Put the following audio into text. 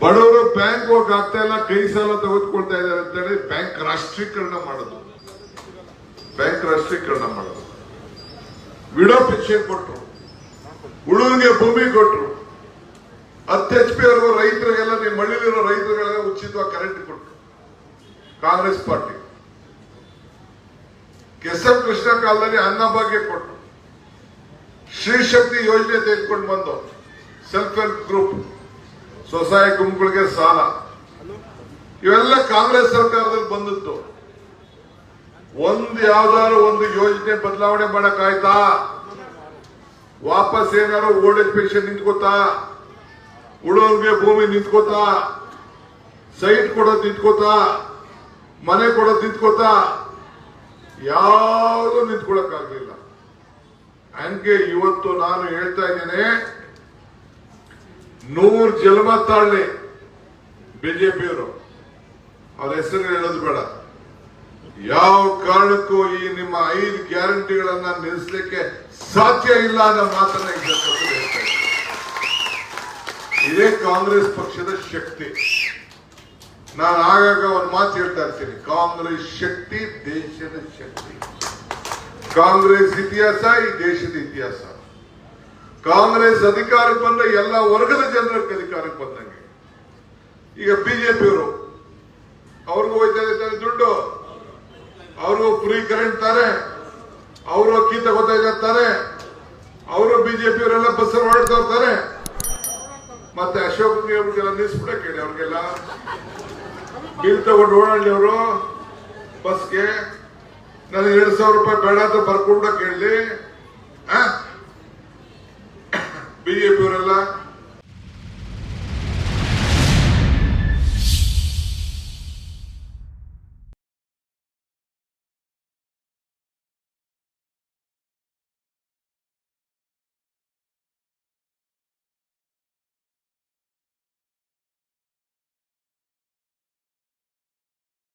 ಬಡವರು ಬ್ಯಾಂಕ್ ಹೋಗಿ ಆಗ್ತಾ ಇಲ್ಲ, ಕೈ ಸಾಲ ತೆಗೆದುಕೊಳ್ತಾ ಇದ್ದಾರೆ ಅಂತ ಹೇಳಿ ಬ್ಯಾಂಕ್ ರಾಷ್ಟ್ರೀಕರಣ ಮಾಡೋದು. ಬ್ಯಾಂಕ್ ರಾಷ್ಟ್ರೀಕರಣ ಮಾಡೋದು. ವಿಡೋ ಪೆನ್ಷನ್ ಕೊಟ್ರು. ಹುಡುಗರಿಗೆ ಭೂಮಿ ಕೊಟ್ರು. ಹತ್ತು ಎಚ್ ಪಿ ಅವರು ರೈತರಿಗೆಲ್ಲ ನಿಮ್ಮ ಮಳ್ಳಿಲಿರೋ ರೈತರುಗಳೆಲ್ಲ ಉಚಿತವಾಗಿ ಕರೆಂಟ್ ಕೊಟ್ರು. ಕಾಂಗ್ರೆಸ್ ಪಾರ್ಟಿ. ಕೆಸರ್ ಕೃಷ್ಣ ಕಾಲದಲ್ಲಿ ಅನ್ನಭಾಗ್ಯ ಕೊಟ್ರು. ಶ್ರೀ ಶಕ್ತಿ ಯೋಜನೆ ತೆಗೆದುಕೊಂಡು ಬಂದು ಸೆಲ್ಫ್ ಹೆಲ್ಪ್ ಗ್ರೂಪ್ ಸ್ವಸಹಾಯ ಗುಂಪುಗಳಿಗೆ ಸಾಲ. ಇವೆಲ್ಲ ಕಾಂಗ್ರೆಸ್ ಸರ್ಕಾರದಲ್ಲಿ ಬಂದಿತ್ತು. ಒಂದು ಯಾವ್ದಾದ್ರು ಒಂದು ಯೋಜನೆ ಬದಲಾವಣೆ ಮಾಡಕ್ ಆಯ್ತಾ? ವಾಪಸ್ ಏನಾರು ಓಲ್ಡ್ ಪೆನ್ಷನ್ ನಿಂತ್ಕೋತಾ ಉಳೋರ್ಗೆ ಭೂಮಿ ನಿಂತ್ಕೋತಾ ಸೈಟ್ ಕೊಡೋದು ನಿಂತ್ಕೋತಾ ಮನೆ ಕೊಡೋದು ನಿಂತ್ಕೋತಾ ಯಾವುದು ನಿಂತ್ಕೊಳಕ್ ಆಗ್ಲಿಲ್ಲ. ಹಂಗೆ ಇವತ್ತು ನಾನು ಹೇಳ್ತಾ ಇದ್ದೇನೆ ನೂರ್ ಜನ್ಮ ತಾಳ್ಲಿ ಬಿಜೆಪಿಯವರು. ಅವ್ರ ಹೆಸರು ಹೇಳೋದು ಬೇಡ. ಯಾವ ಕಾರಣಕ್ಕೂ ಈ ನಿಮ್ಮ ಐದು ಗ್ಯಾರಂಟಿಗಳನ್ನ ನಿಲ್ಲಿಸಲಿಕ್ಕೆ ಸಾಧ್ಯ ಇಲ್ಲ ಅನ್ನೋ ಮಾತನ್ನ. ಇದೇ ಕಾಂಗ್ರೆಸ್ ಪಕ್ಷದ ಶಕ್ತಿ. ನಾನು ಆಗಾಗ ಒಂದು ಮಾತು ಹೇಳ್ತಾ ಇರ್ತೀನಿ. ಕಾಂಗ್ರೆಸ್ ಶಕ್ತಿ ದೇಶದ ಶಕ್ತಿ. ಕಾಂಗ್ರೆಸ್ ಇತಿಹಾಸ ಈ ದೇಶದ ಇತಿಹಾಸ. ಕಾಂಗ್ರೆಸ್ ಅಧಿಕಾರಕ್ಕೆ ಬಂದ ಎಲ್ಲ ವರ್ಗದ ಜನರ ಅಧಿಕಾರಕ್ಕೆ ಬಂದಂಗೆ. ಈಗ ಬಿಜೆಪಿಯವರು ಅವ್ರಿಗೂ ಹೋಯ್ತಾ ಇದ್ದಾರೆ ದುಡ್ಡು. ಅವ್ರಿಗೂ ಫ್ರೀ ಕರೆಂಟ್ ತಾರೆ. ಅವರು ಅಕ್ಕಿ ತಗೋತಾ ಇದ್ದಾರೆ ಅವರು ಬಿಜೆಪಿಯವರೆಲ್ಲ ಬಸ್ ಹೊರಡ್ತಾ ಇರ್ತಾರೆ. ಮತ್ತೆ ಅಶೋಕ್ ಅವ್ರಿಗೆಲ್ಲ ನಿಲ್ಸ್ಬಿಡ ಕೇಳಿ ಅವ್ರಿಗೆಲ್ಲ. ಬಿಲ್ ತಗೊಂಡು ಓಡಾಡಿ ಅವರು ಬಸ್ಗೆ. ನನಗೆ ಎರಡು ಸಾವಿರ ರೂಪಾಯಿ ಬೇಡ ಅಂತ ಬರ್ಕೊಂಡ ಬಿಜೆಪಿ ಅವರೆಲ್ಲ